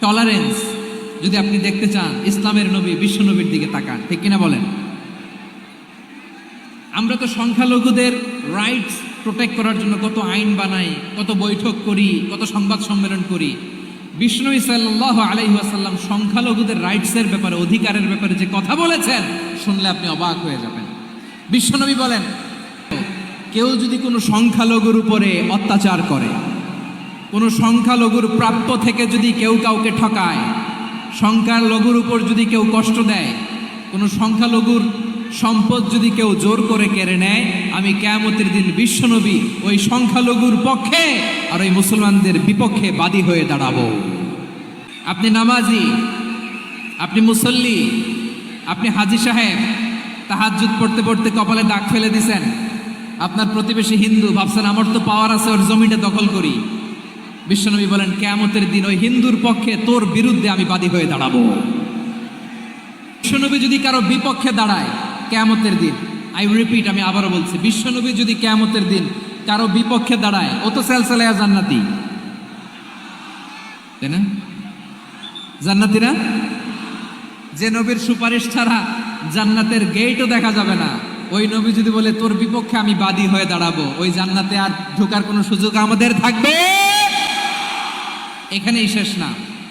Tolerance যদি আপনি দেখতে চান, ইসলামের নবী, বিশ্ব নবীর দিকে তাকান, ঠিক কিনা বলেন? আমরা তো সংখ্যালঘুদের রাইটস প্রোটেক্ট করার জন্য কত আইন বানাই, কত বৈঠক করি, কত সংবাদ সম্মেলন করি। বিষ্ণু সাল্লাহ আলাইসাল্লাম সংখ্যালঘুদের রাইটসের ব্যাপারে, অধিকারের ব্যাপারে যে কথা বলেছেন, শুনলে আপনি অবাক হয়ে যাবেন। বিশ্বনবী বলেন, কেউ যদি কোনো সংখ্যালঘুর উপরে অত্যাচার করে কোনো সংখ্যালঘুর প্রাপ্য থেকে যদি কেউ কাউকে ঠকায় সংখ্যালঘুর উপর যদি কেউ কষ্ট দেয়, কোনো সংখ্যালঘুর সম্পদ যদি কেউ জোর করে কেড়ে নেয়, আমি কেয়ামতের দিন বিশ্বনবী ওই সংখ্যালঘুর পক্ষে আর ওই মুসলমানদের বিপক্ষে বাদী হয়ে দাঁড়াবো। আপনি নামাজি, আপনি মুসল্লি, আপনি হাজি সাহেব, তাহাজ্জুদ পড়তে পড়তে কপালে দাগ ফেলে দিছেন। আপনার প্রতিবেশী হিন্দু, ভাবছেন আমার তো পাওয়ার আছে, ওর জমিটা দখল করি। বিশ্বনবী বলেন, কেয়ামতের দিন ওই হিন্দুর পক্ষে তোর বিরুদ্ধে আমি বাদী হয়ে দাঁড়াবো। বিশ্বনবী যদি কারও বিপক্ষে দাঁড়ায়, কেয়ামতের দিন আই রিপিট আমি আবারও বলছি, বিশ্বনবী যদি কেয়ামতের দিন কারও বিপক্ষে দাঁড়ায়, ও তো সেলসেলায়া জান্নাতি। তাই না? জান্নাতিরা যে নবীর সুপারিশ ছাড়া জান্নাতের গেটও দেখা যাবে না। ওই নবী যদি বলে, তোর বিপক্ষে আমি বাদী হয়ে দাঁড়াবো, ওই জান্নাতে আর ঢোকার কোনো সুযোগ আমাদের থাকবে? এখানেই শেষ না।